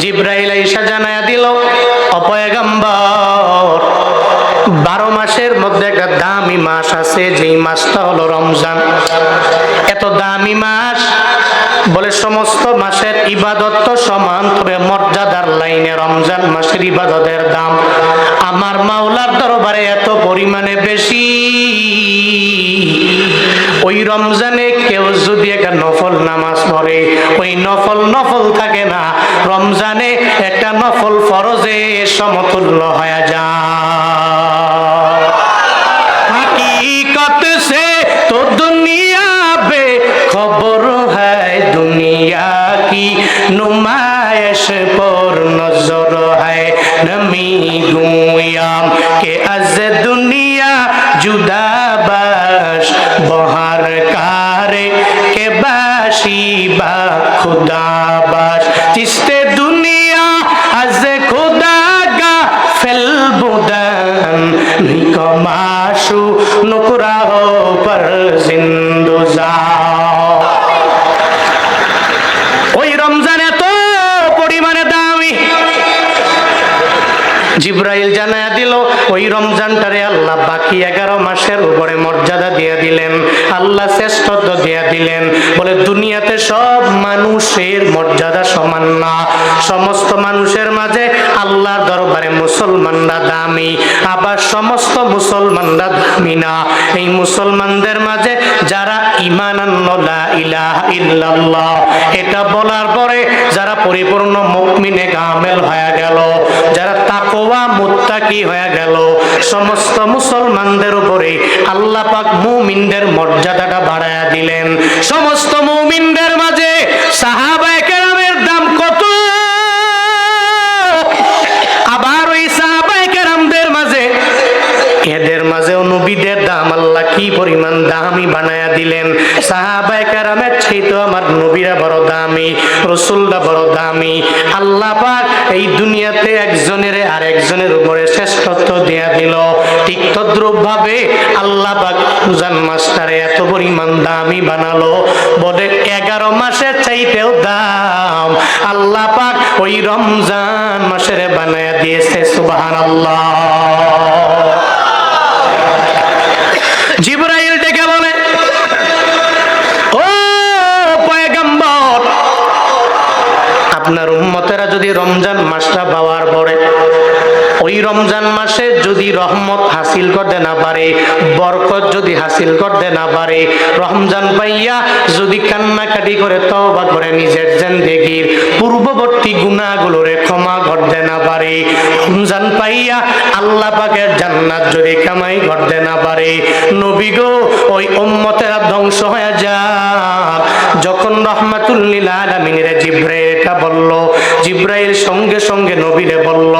জিব্রাইল আইসা জানায়া দিল অপয়গম্বর বারো মাসের মধ্যে একটা দামি মাস আছে, যেই মাসটা হলো রমজান। এত দামি মাস বলে সমস্ত মাসের ইবাদত তো সমান, তবে মর্যাদার লাইনে রমজান মাসের ইবাদতের দাম। আমার মাওলার দরবারে এত পরিমাণে বেশি। ওই রমজানে কেউ যদি একটা নফল নামাজ পড়ে, ওই নফল নফল থাকে না, রমজানে একটা নফল ফরজে সমতুল্য হয়ে যায়। জিব্রাইল জানায়া দিল, ওই রমজানটারে আল্লাহ বাকি এগারো মাসের উপরে মর্যাদা দিয়ে দিলেন, আল্লাহ শ্রেষ্ঠত্ব দিয়ে দিলেন। বলে, দুনিয়াতে সব মানুষের মর্যাদা সমান না। সমস্ত মানুষের মাঝে আল্লাহর দরবারে মুসলমানরা দামি, আবার সমস্ত মুসলমানরা দামি না। এই মুসলমানদের মাঝে যারা ইমান এটা বলার পরে যারা পরিপূর্ণ মুকমিনে গামেল হয়ে গেল যারা তাকওয়া মুত্তাকি হয়ে গেল। সমস্ত মুসলমানদের উপরে আল্লাহ পাক মুমিনদের মর্যাদাটা বাড়ায়া দিলেন। সমস্ত মুমিনদের মাঝে সাহাবায়ে কি পরিমাণ দামি বানায়া দিলেন? সাহাবায়ে কেরামের চাইতো আমার নবীরা বড় দামি, রসুলরা বড় দামি। আল্লাহ পাক এই দুনিয়াতে একজনের আর একজনের উপরে শ্রেষ্ঠত্ব দেয়া দিল। ঠিক তদ্রুপ ভাবে আল্লাহ পাক রমজান মাসটারে এত পরিমাণ দামি বানালো। বলে এগারো মাসের চাইতেও দাম। আল্লাহ পাক ওই রমজান মাসের বানায়া দিয়েছে, সুবহানাল্লাহ। জিব্রাইল যদি রমজান মাসটা ওই রমজান মাসে যদি রহমত হাসিল করতে না পারে, বরকত যদি হাসিল করতে না পারে, রমজান পাইয়া যদি কান্নাকাটি করে, তওবা করে নিজের জিন্দেগির পূর্ববর্তী গুনাহগুলোরে ক্ষমা করতে না পারে, রমজান পাইয়া আল্লাহ পাকের জান্নাত যদি কামাই করতে না পারে, নবী গো, ওই উম্মতেরা ধ্বংস হয়ে যাক যখন রহমাতুল্লিল আলামিনের জিব্রাইল এটা বলল, জিব্রাইল সঙ্গে সঙ্গে নবীরে বলল,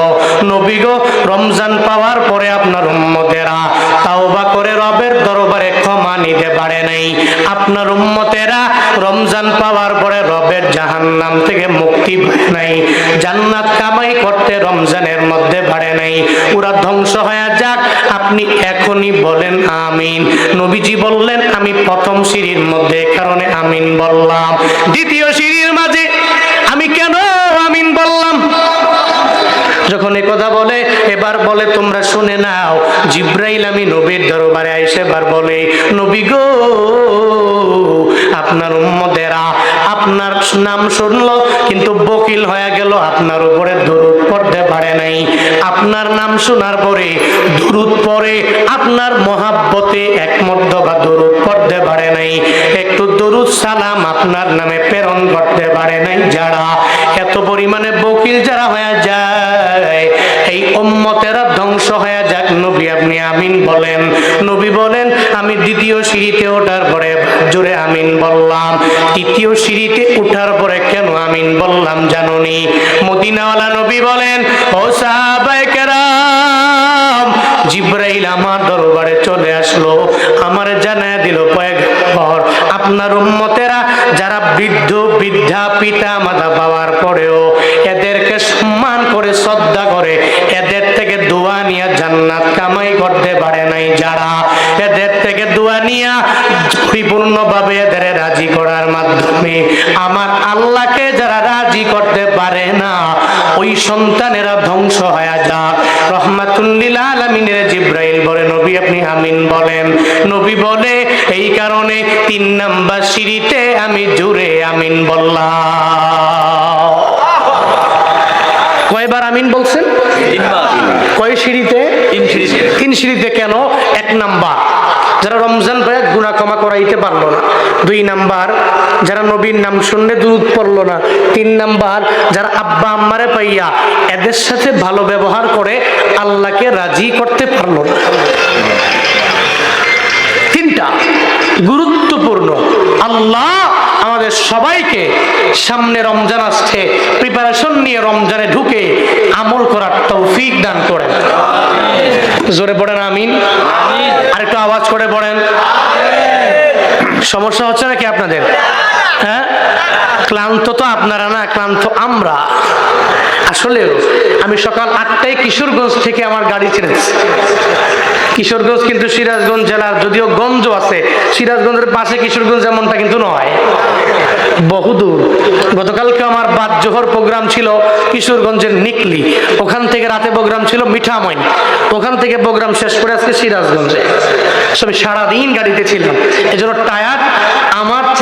নবী গো রমজান পাওয়ার পরে আপনার উম্মতেরা তাওবা করে রবের দরবারে ক্ষমা নিতে পারে নাই। আপনার উম্মতেরা রমজান পাওয়ার পরে রবের জাহান্নাম থেকে মুক্তি পায় নাই। জান্নাত কামাই করতে রমজানের মধ্যে পারে নাই। ওরা ধ্বংস হয়ে যাক, আপনি এখনই বলেন আমিন। নবীজি বললেন, আমি প্রথম সিঁড়ির মধ্যে কারণে আমিন বললাম। দ্বিতীয় সিঁড়ির মাঝে আমি কেন আমিন বললাম? যখন এ কথা বলে, এবার বলে, তোমরা শুনে নাও। জিব্রাইল আমি নবীর দরবারে আইসে এবার বলে, নবী গো, আপনার উম্মদেরা আপনার নাম শুনলো, কিন্তু বকিল হয়ে গেল, আপনার উপরে দরুদ পড়তে পারে নাই। আপনার নাম শোনার পরে, দরুদ পরে আপনার মহাব্বতে একমত বা দরুদ পড়তে পারে নাই। একটু দরুদ সালাম আপনার নামে প্রেরণ করতে পারে নাই, যারা এত পরিমাণে বকিল যারা হয়ে যায়, এই উম্মতেরা ধ্বংস হয়ে যাক, নবী আপনি আমিন বলেন। নবী বলেন, আমি দ্বিতীয় সিঁড়িতে ওঠার পরে জোরে আমিন বললাম। তৃতীয় সিঁড়িতে উঠার পরে কেন আমিন বললাম জানুনি? মদিনাওয়ালা নবী বলেন, ও সাহাবায়ে কেরাম, জিব্রাইল আমার দরবারে চলে আসলো, আমার জানায় দিল পয়গম্বর, আপনার উম্মতেরা যারা বৃদ্ধ, বৃদ্ধা, পিতা, মাতা পাওয়ার পরেও এদেরকে সম্মান করে, শ্রদ্ধা করে, এদের থেকে দোয়া নিয়ে জান্নাত কামাই করতে পারে নাই। যারা এদের থেকে দোয়া পরিপূর্ণভাবে এদের রাজি করার মাধ্যমে আমার আল্লাহকে যারা রাজি করতে পারে না ওই সন্তানেরা ধ্বংস হয়ে যাক। রহমাতুল্লিল আলমিনের জিব্রাইল বলে নবী আপনি আমিন বলেন। নবী বলে এই কারণে তিন নাম্বার সিঁড়িতে আমি জুড়ে আমিন বললাম। কয়বার আমিন বলছেন? কয় সিঁড়িতে। তিন সিঁড়িতে কেন? এক নাম্বার। যারা রমজান ভাইয়া গুণা কমা করাইতে পারল না, দুই নাম্বার যারা নবীর নাম শুনলে দুধ পড়ল না, তিন নাম্বার যারা আব্বা আম্মারে পাইয়া এদের সাথে ভালো ব্যবহার করে আল্লাহকে রাজি করতে পারল না। তিনটা, গুরুত্বপূর্ণ, আল্লাহ আমাদের সবাইকে সামনে রমজান আসছে প্রিপারেশন নিয়ে রমজানে ঢুকে আমল করার তৌফিক দান করেন। জোরে পড়েন আমিন। আর একটু আওয়াজ করে পড়েন সমস্যা হচ্ছে নাকি আপনাদের? হ্যাঁ? ক্লান্ত তো আপনারা না, ক্লান্ত আমরা। আসলে আমি সকাল আটটায় কিশোরগঞ্জ থেকে আমার গাড়ি ছেড়েছি। কিশোরগঞ্জ কিন্তু সিরাজগঞ্জ জেলার, যদিও গঞ্জ আছে, সিরাজগঞ্জের পাশে কিশোরগঞ্জ এমনটা কিন্তু নয়। বহুদূর গতকালকে আমার বাদ জোহর প্রোগ্রাম ছিল কিশোরগঞ্জের নিকলি। ওখান থেকে রাতে প্রোগ্রাম ছিল মিঠামইন। ওখান থেকে প্রোগ্রাম শেষ করে আজকে সিরাজগঞ্জে। সব সারাদিন গাড়িতে ছিলাম। এই জন্য টায়ার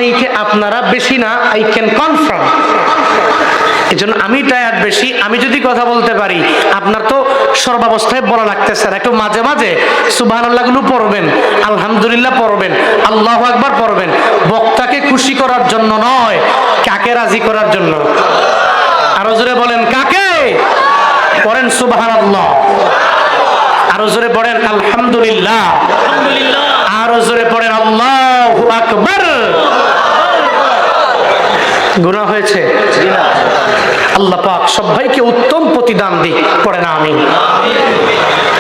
চাইতে আপনারা বেশি না আই ক্যান কনফার্ম এই জন্য আমি টায়ার বেশি আমি যদি কথা বলতে পারি আপনার তো সর্বাবস্থায় বলা লাগতেছে না। একটু মাঝে মাঝে সুবাহগুলো পড়বেন আলহামদুলিল্লাহ পড়বেন আল্লাহ আকবার পড়বেন। বক্তাকে খুশি করার জন্য নয় কাকে রাজি করার জন্য? আরও জোরে বলেন কাকে? পড়েন সুবাহ আল্লাহ আরও জোরে পড়েন আলহামদুলিল্লাহ। আরও জোরে পড়েন আল্লাহ আকবার। গুনাহ হয়েছে। আল্লাহ পাক সবাইকে উত্তম প্রতিদান দিক পড়ে না আমি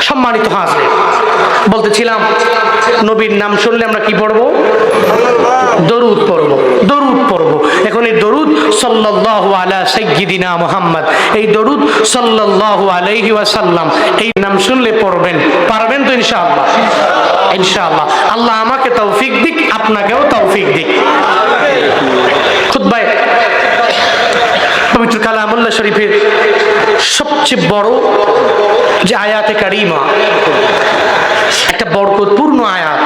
সম্মানিত হাজরে, বলতেছিলাম, নবীর নাম শুনলে আমরা কি পড়ব? দরুদ পড়ব দরুদ পড়ব। এখন এই দরুদ সাল্লাল্লাহু আলা সাইয়্যিদিনা মুহাম্মদ। এই দরুদ সাল্লাল্লাহু আলাইহি ওয়াসাল্লাম, এই নাম শুনলে পড়বেন, পারবেন তো ইনশাআল্লাহ? ইনশাআল্লাহ। আল্লাহ আমাকে তৌফিক দিক, আপনাকেও তৌফিক দিক। খুতবায় পবিত্র কালামুল্লাহ শরীফের সবচেয়ে বড় যে আয়াতে কারিমা, একটা বরকতপূর্ণ আয়াত।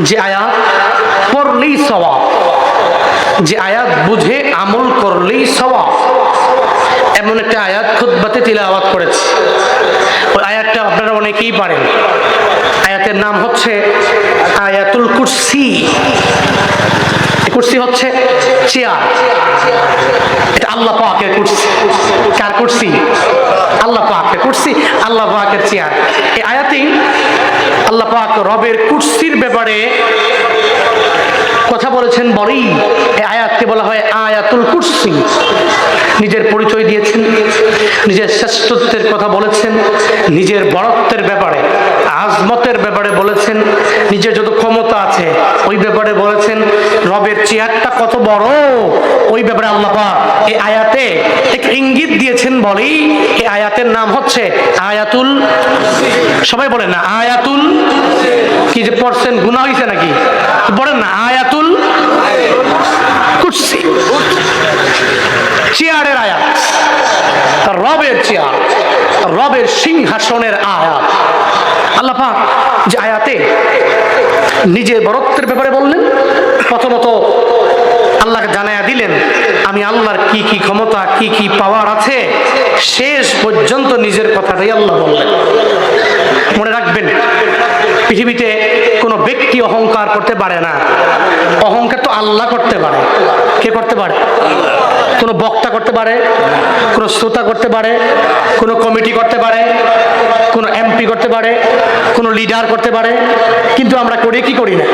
যে আয়াত, পড়লেই সওয়াব। যে আয়াত বুঝে আমল করলেই সওয়াব। এমন একটা আয়াত খুদ্বাতে তিলাওয়াত করেছে। আয়াতটা আপনারা অনেকেই পারেন। আয়াতের নাম হচ্ছে আয়াতুল কুরসি। কুরসি হচ্ছে চেয়ার। এটা আল্লাহ পাকের কুরসি। কার কুরসি? আল্লাহ পাকের কুরসি, আল্লাহ পাকের চেয়ার। এই আয়াতেই আল্লাহ পাক রবের কুরসির ব্যাপারে কথা বলেছেন বলেই এই আয়াতকে বলা হয় আয়াতুল কুরসি। নিজের পরিচয় দিয়েছেন। নিজের শ্রেষ্ঠত্বের কথা বলেছেন, নিজের বড়ত্বের ব্যাপারে, আজমতের ব্যাপারে বলেছেন, নিজের যত ক্ষমতা আছে, ওই ব্যাপারে বলেছেন, রবের চেয়ারটা কত বড়, ওই ব্যাপারে আল্লাহ পাক এই আয়াতে এক ইঙ্গিত দিয়েছেন বলেই এই আয়াতের নাম হচ্ছে আয়াতুল, সবাই বলেন না, আয়াতুল, কি যে পড়ছেন গুণা হয়েছে নাকি? বলেন না, আয়াতুল চেয়ারের আয়াত। রবের চেয়ার, রবের সিংহাসনের আয়াত। আল্লাহ যে আয়াতে নিজের বরত্বের ব্যাপারে বললেন, প্রথমত আল্লাহকে জানাইয়া দিলেন, আমি আল্লাহর কি কি ক্ষমতা, কি কি পাওয়ার আছে, শেষ পর্যন্ত নিজের কথাটাই আল্লাহ বললেন। মনে রাখবেন, পৃথিবীতে কোনো ব্যক্তি অহংকার করতে পারে না। অহংকার তো আল্লাহ করতে পারে। কে করতে পারে? কোনো বক্তা করতে পারে, কোনো শ্রোতা করতে পারে, কোনো কমিটি করতে পারে, কোনো এমপি করতে পারে, কোনো লিডার করতে পারে। কিন্তু আমরা করে কি করি না?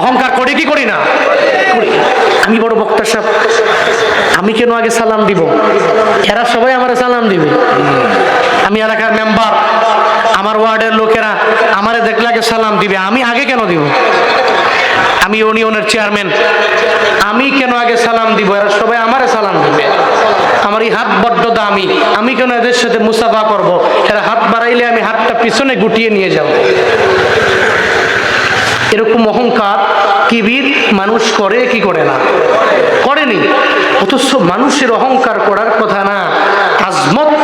অহংকার করে কি করি না? আমি বড় বক্তা সাহেব, আমি কেন আগে সালাম দিব? এরা সবাই আমার সালাম দিবে। আমি এলাকার মেম্বার আমার ওয়ার্ডের লোকেরা আমারে দেখলে আগে সালাম দিবে। আমি আগে কেন দিব? আমি ইউনিয়নের চেয়ারম্যান। আমি কেন আগে সালাম দিব? এরা সবাই আমারে সালাম দিবে। আমার এই হাত বড্ড দামি। আমি কেন এদের সাথে মুসাফা করব? এরা হাত বাড়াইলে আমি হাতটা পিছনে গুটিয়ে নিয়ে যাব। এরকম অহংকার কিবির মানুষ করে কি করে না? করেনি। অথচ মানুষের অহংকার করার কথা না। আজমত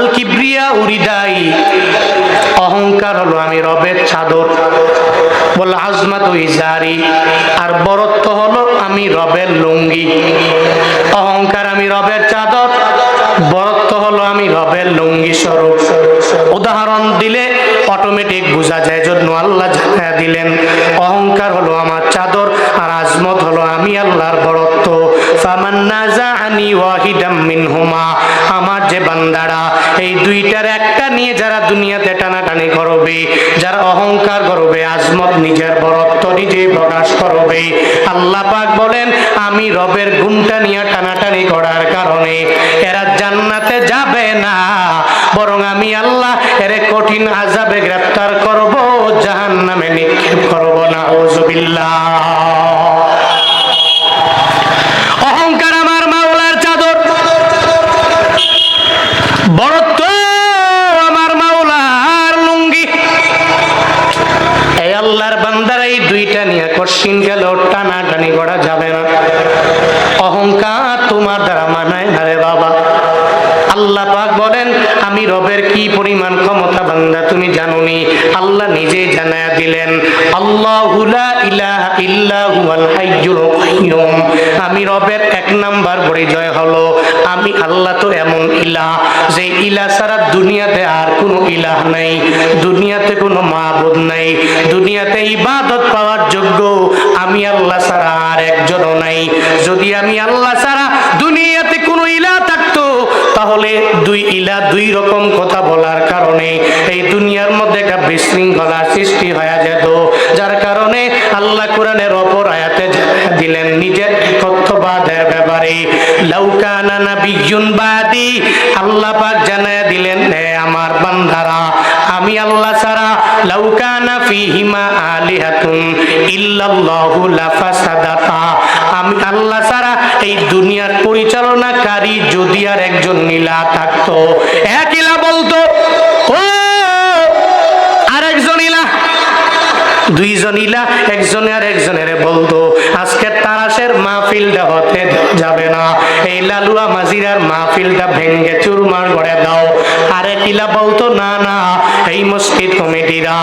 আল কিব্রিয়া উরিদাই। অহংকার হলো আমি রবের চাদর। বল আজমাত ইজারি আর বরত্ব হলো আমি রবের লুঙ্গি। অহংকার আমি রবের চাদর। বরত্ব হলো আমি রবের লুঙ্গি স্বরূপ। উদাহরণ দিলে অটোমেটিক বোঝা যায় জন্য আল্লাহ জানা দিলেন, অহংকার হলো আমার চাদর আর আজমত হলো আমি আল্লাহর বরত্ব। আমার যে বান্দারা, এই দুইটার একটা নিয়ে যারা দুনিয়াতে টানাটানি করবে, যারা অহংকার করবে, আজমত নিজের বরত্ব নিজে প্রকাশ করবে। আল্লাহ পাক বলেন, আমি রবের গুণটা নিয়ে টানাটানি করার কারণে এরা জান্নাতে যাবে না। বরং আমি আল্লাহ এর কঠিন আজাবে গ্রেফতার করব জাহান নামে নিক্ষেপ করব। না ওজবিল্লাহ কশিন গেল টানা টানি করা যাবে না। অহংকার তোমার দ্বারা মানায় না রে বাবা। আল্লাহ পাক বলেন, আমি রবের কি পরিমাণ ক্ষমতা বান্দা তুমি জানোনি? আল্লাহ নিজে জানায়া দিলেন, আল্লাহু লা ইলাহা ইল্লা হুয়াল হাইয়ুল কাইয়ুম আমি রবের এক নাম্বার পরিচয় হলো, আমি আল্লাহ তো এমন ইলাহ, যে ইলাহ ছাড়া দুনিয়াতে আর কোনো ইলাহ নাই, দুনিয়াতে কোনো মাবুদ নাই, দুনিয়াতে ইবাদত পাওয়ার যোগ্য আমি আল্লাহ ছাড়া আর একজনও নাই। যদি আমি আল্লাহ ছাড়া দুনিয়াতে কোনো ইলাহ থাকতো তাহলে দুই ইলা দুই রকম কথা বলার কারণে এই দুনিয়ার মধ্যে একটা বিশৃঙ্খলা সৃষ্টি হয়ে যেত। যার কারণে আল্লাহ কোরআনের অপর আয়াতে দিলেন নিজের একত্ববাদের ব্যাপারে লাউকানা নাবিয়্যুন বাদি আল্লাহ পাক জানায়া দিলেন, হে আমার বান্দারা, আমি আল্লাহ ছাড়া লাউকানা ফিহিমা আলিহাতুন ইল্লাল্লাহু লাফাসাদাতা আমি আল্লাহ ছাড়া এই দুনিয়ার পরিচালনাকারী যদি আর একজন নীলা থাকতো। এক ইলা বলতো, ও, আরেকজন ইলা দুইজন ইলা একজনে আর একজনের বলতো। আজকে তারাশের মাহফিলটা হতে যাবে না। এই লালুয়া মাজিরার মাহফিলটা ভেঙ্গে চুরমার করে দাও। আরেক ইলা বলতো, না না, এই মসজিদ কমিটিরা।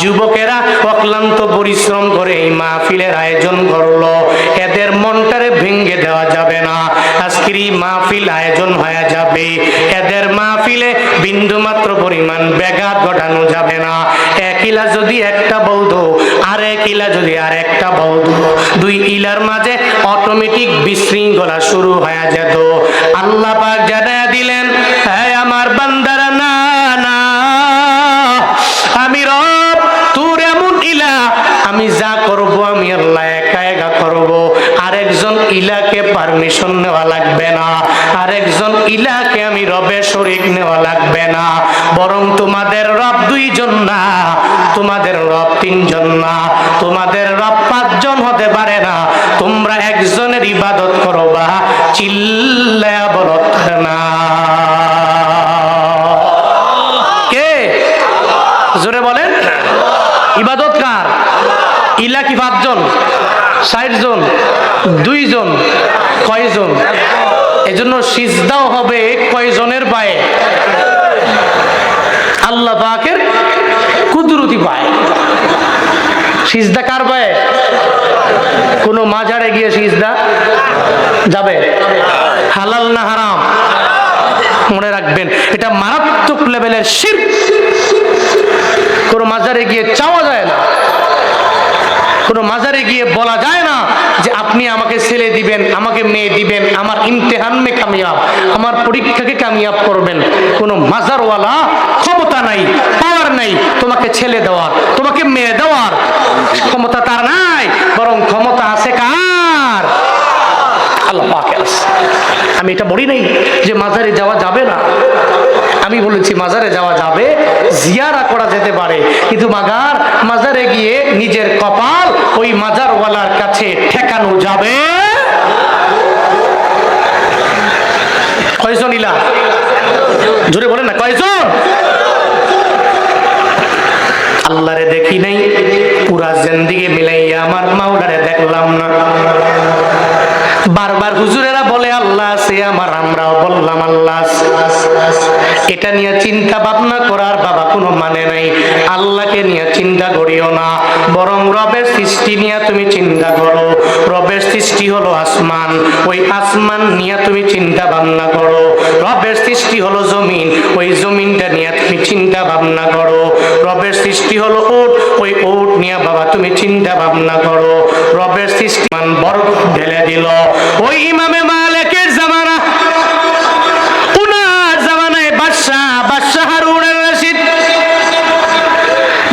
যুবকেরা অক্লান্ত পরিশ্রম করে এই মাহফিলের আয়োজন করল। এদের মনটারে ভেঙ্গে দেওয়া যাবে না। আজকের এই মাহফিল আয়োজন হয়ে যাবে। এদের মাহফিলে বিন্দু মাত্র পরিমাণ ব্যাঘাত ঘটানো যাবে না। এক ইলা যদি একটা বলতো আর এক ইলা যদি আর একটা বলতো। দুই ইলার মাঝে অটোমেটিক বিশৃঙ্খলা শুরু হয়ে যেত। আল্লাহ পাক জানায়া দিলেন হ্যাঁ আমার বান্দারা, না না, আমি রব, তোর এমন ইলা, আমি যা করব, আমি আল্লাহ একা একা করব। আরেকজন ইলাকে পারমিশন নেওয়া লাগবে না। আরেকজন ইলাকে আমি রবে শরিক নেওয়া লাগবে না। বরং তোমাদের রব দুইজন না, তোমাদের রব তিনজন না, তোমাদের রব পাঁচজন হতে পারে না। তোমরা একজনের ইবাদত করো বা চিল্লায়া বলো তার না কে জোরে বলেন ইবাদত কার ইলা কি পাঁচজন ষাট জন দুইজন কয়জন এজন্য সিজদাও হবে কয়জনের পায়ে আল্লাহ পাকের কুদরতি পায় সিজদা কার পায়ে কোন মাজারে গিয়ে সিজদা যাবে হালাল না হারাম মনে রাখবেন এটা কোনো মাজারে গিয়ে চাওয়া যায় না। কোনো মাজারে গিয়ে বলা যায় না যে আপনি আমাকে ছেলে দিবেন, আমাকে মেয়ে দিবেন, আমার ইমতেহান মে কামিয়াব, আমার পরীক্ষাকে কামিয়াব করবেন। কোনো মাজারওয়ালা ক্ষমতা নাই পাওয়ার নাই, তোমাকে ছেলে দেওয়ার, তোমাকে মেয়ে দেওয়ার। ক্ষমতা তার নাই, বরং ক্ষমতা আছে কার? আমি এটা বলি নাই যে মাজারে যাওয়া যাবে না। আমি বলেছি মাজারে যাওয়া যাবে, জিয়ারা করা যেতে পারে। কিন্তু মাগার, মাজারে গিয়ে নিজের কপাল ওই মাজারওয়ালার কাছে ঠেকানো যাবে? কয়জন ইলা? জোরে বলেন না, কয়জন? আল্লাহরে দেখি নাই, পুরা জিন্দিগি মিলাইয়া আমার মাওলারে দেখলাম না। বারবার হুজুরেরা বলে, আল্লাহ আছে, আমার, আমরাও বললাম, আল্লাহ এটা নিয়ে চিন্তা ভাবনা করার বাবা কোনো মানে নাই। আল্লাহকে নিয়ে চিন্তা করিও না, বরং রবের সৃষ্টি নিয়ে তুমি চিন্তা করো। রবের সৃষ্টি হলো আসমান। ওই আসমান নিয়ে তুমি চিন্তা ভাবনা করো। রবের সৃষ্টি হলো জমিন, ওই জমিনটা নিয়ে তুমি চিন্তা ভাবনা করো। রবের সৃষ্টি হলো উট, ওই উট নিয়ে বাবা তুমি চিন্তা ভাবনা করো। রবের সৃষ্টি মান বরফ ঢেলে দিল। ওই ইমামে মালিকের জামানা, উনার জামানায় বাদশাহ বাদশাহ হারুনের রশিদ।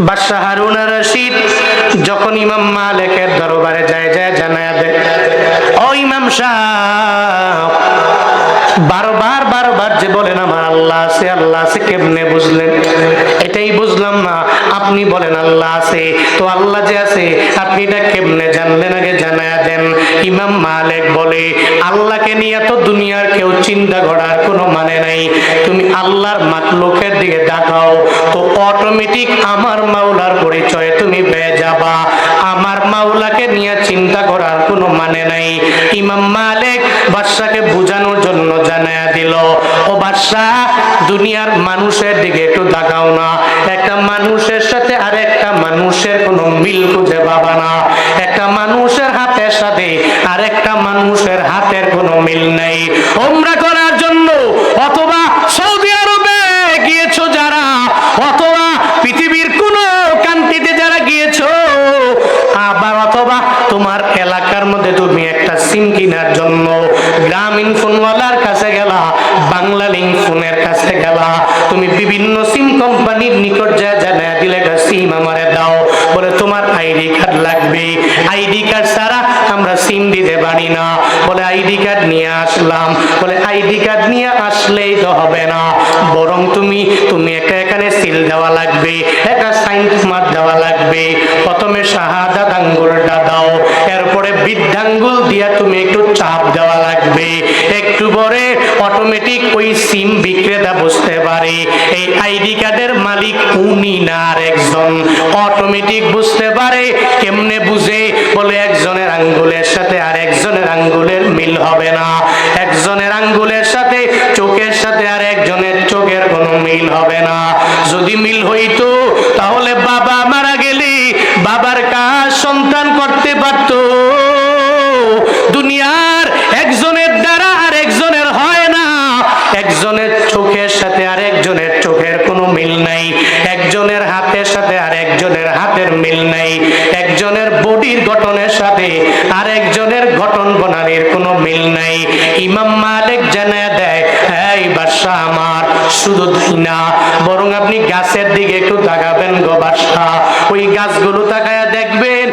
বাদশাহ হারুন রশিদ, যখন ইমাম মালিকের দরবারে যে বলেন আমার আল্লাহ আছে আল্লাহ আছে কেমনে বুঝলেন? এটাই বুঝলাম না। আপনি বলেন, আল্লাহ আছে। তো আল্লাহ যে আছে, আপনি এটা কেমনে জানলেন? আগে জানায়া দেন। ইমাম মালিক বলে, আল্লাহকে নিয়ে তো দুনিয়ার কেউ চিন্তা করার কোনো মানে নাই। তুমি আল্লাহর মাকলুকের দিকে তাকাও, তো অটোমেটিক আমার মাওলার পরিচয় তুমি পেয়ে যাবা। আমার মাওলাকে নিয়ে চিন্তা করার কোনো মানে নাই। ইমাম মালিক বাদশাকে বোঝানোর জন্য জানায়া দিল, ও বাদশাহ, দুনিয়ার মানুষের দিকে একটু তাকাও না। একটা মানুষের সাথে আর একটা মানুষের কোনো মিল খুঁজে পাবা না। একটা মানুষের হাতের সাথে আরেকটা মানুষের আইডি কার্ড ছাড়া আমরা সিম দিতে পারি না। বলে, আইডি কার্ড নিয়ে আসলাম। বলে, আইডি কার্ড নিয়ে আসলেই তো হবে না। বরং তুমি তুমি একটা এখানে সিল দেওয়া লাগবে একটা সাইন মার দেওয়া লাগবে। প্রথমে শাহাদাত আঙ্গুলটা দাও, এরপরে বৃদ্ধাঙ্গুল দিয়া তুমি একটু চাপ দেওয়া লাগবে। একটু পরে অটোমেটিক ওই সিম বিক্রেতা বুঝতে পারে। এই আইডি কার্ডের মালিক উনি না আর একজন। অটোমেটিক বুঝতে পারে, কেমনে বুঝে? বলে একজনের আঙ্গুলের সাথে আর একজনের আঙ্গুলের মিল হবে না। একজনের আঙ্গুলের সাথে, চোখের সাথে আর একজনের চোখের কোনো মিল হবে না। যদি মিল হইতো, তাহলে বাবা মারা গেলে বাবার কাজ সন্তান গঠনের সাথে আরেকজনের গঠন বনানির কোনো মিল নাই। ইমাম মালিক জানা দেয়, এই বাদশা আমার, শুধু তাই না, বরং আপনি গাছের দিকে একটু তাকাবেন গো বাদশা। ওই গাছগুলো তাকায় দেখবেন